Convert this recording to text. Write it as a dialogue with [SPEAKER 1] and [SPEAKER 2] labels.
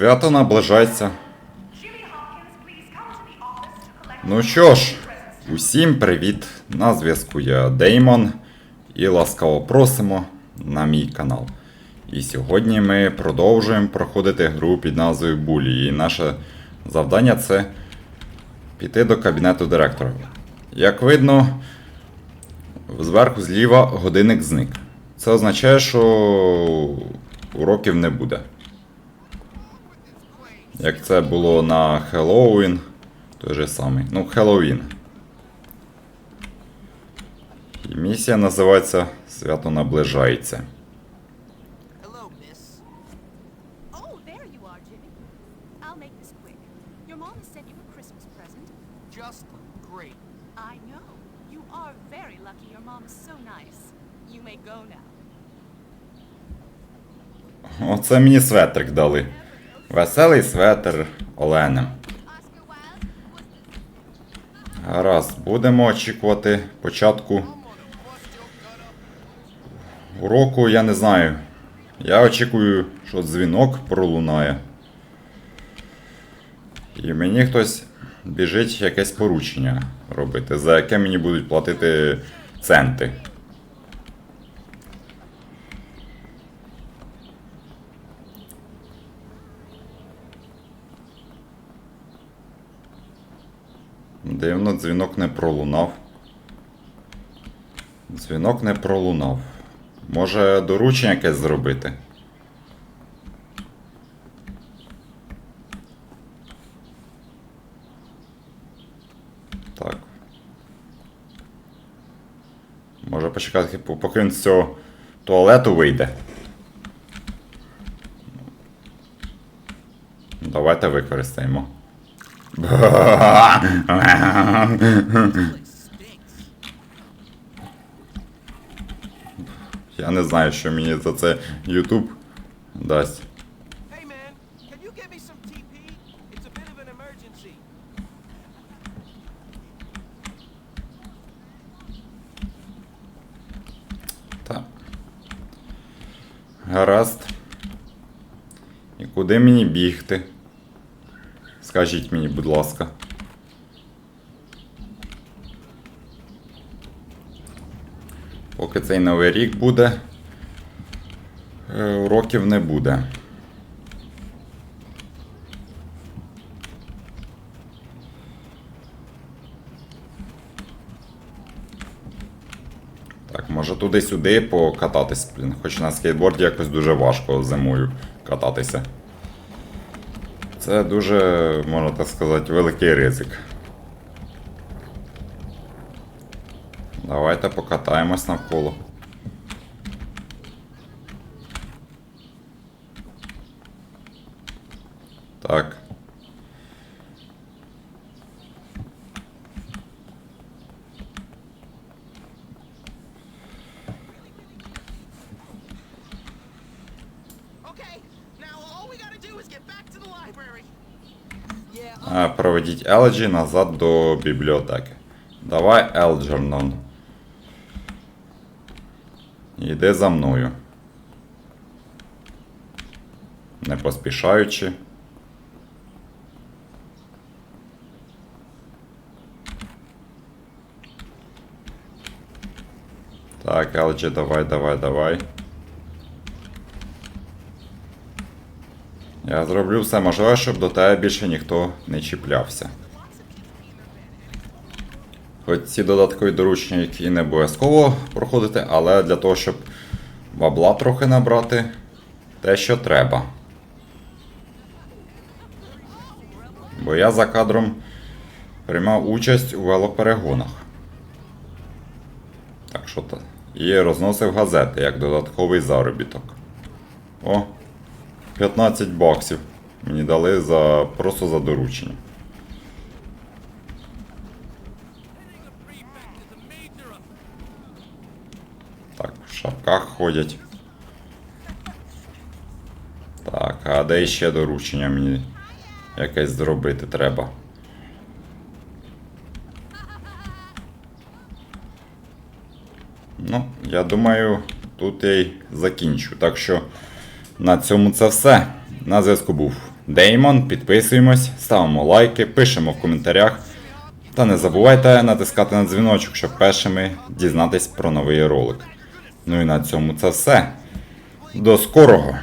[SPEAKER 1] Свято наближається. Ну що ж, усім привіт! На зв'язку я Деймон і ласкаво просимо на мій канал. І сьогодні ми продовжуємо проходити гру під назвою Булі. І наше завдання це піти до кабінету директора. Як видно, зверху зліва годинник зник. Це означає, що уроків не буде. Як це було на Хеллоуін, той же самий. Ну, Хеллоуін. І місія називається Свято наближається.
[SPEAKER 2] Oh.
[SPEAKER 1] Оце мені светрик дали. Веселий светр Олени. Гаразд, будемо очікувати початку уроку, я не знаю. Я очікую, що дзвінок пролунає. І мені хтось біжить якесь поручення робити, за яке мені будуть платити центи. Дивно, дзвінок не пролунав. Дзвінок не пролунав. Може доручення якесь зробити? Так. Може почекати, поки він з цього туалету вийде. Давайте використаємо. Я не знаю, що мені за це YouTube дасть. Так. Гаразд. І куди мені бігти? Скажіть мені, будь ласка. Поки цей новий рік буде, е, уроків не буде. Так, може туди-сюди покататись, блін. Хоч на скейтборді якось дуже важко зимою кататися. Це дуже, можна так сказати, великий ризик. Давайте покатаємось навколо. Так.
[SPEAKER 3] Okay,
[SPEAKER 1] проведіть Елджі назад до бібліотеки. Давай, Елджернон. Йди за мною. Не поспішаючи. Так, Елджі, давай, давай, давай. Я зроблю все можливе, щоб до тебе більше ніхто не чіплявся. Хоч ці додаткові доручення, які не обов'язково проходити, але для того, щоб бабла трохи набрати, те, що треба. Бо я за кадром приймав участь у велоперегонах. Так що то. І розносив газети як додатковий заробіток. О, 15 баксів мені дали за просто за доручення. Так, в шапках ходять. Так, а де ще доручення мені якесь зробити треба? Ну, я думаю, тут я й закінчу. Так що на цьому це все. На зв'язку був Деймон. Підписуємось, ставимо лайки, пишемо в коментарях. Та не забувайте натискати на дзвіночок, щоб першими дізнатись про новий ролик. Ну і на цьому це все. До скорого!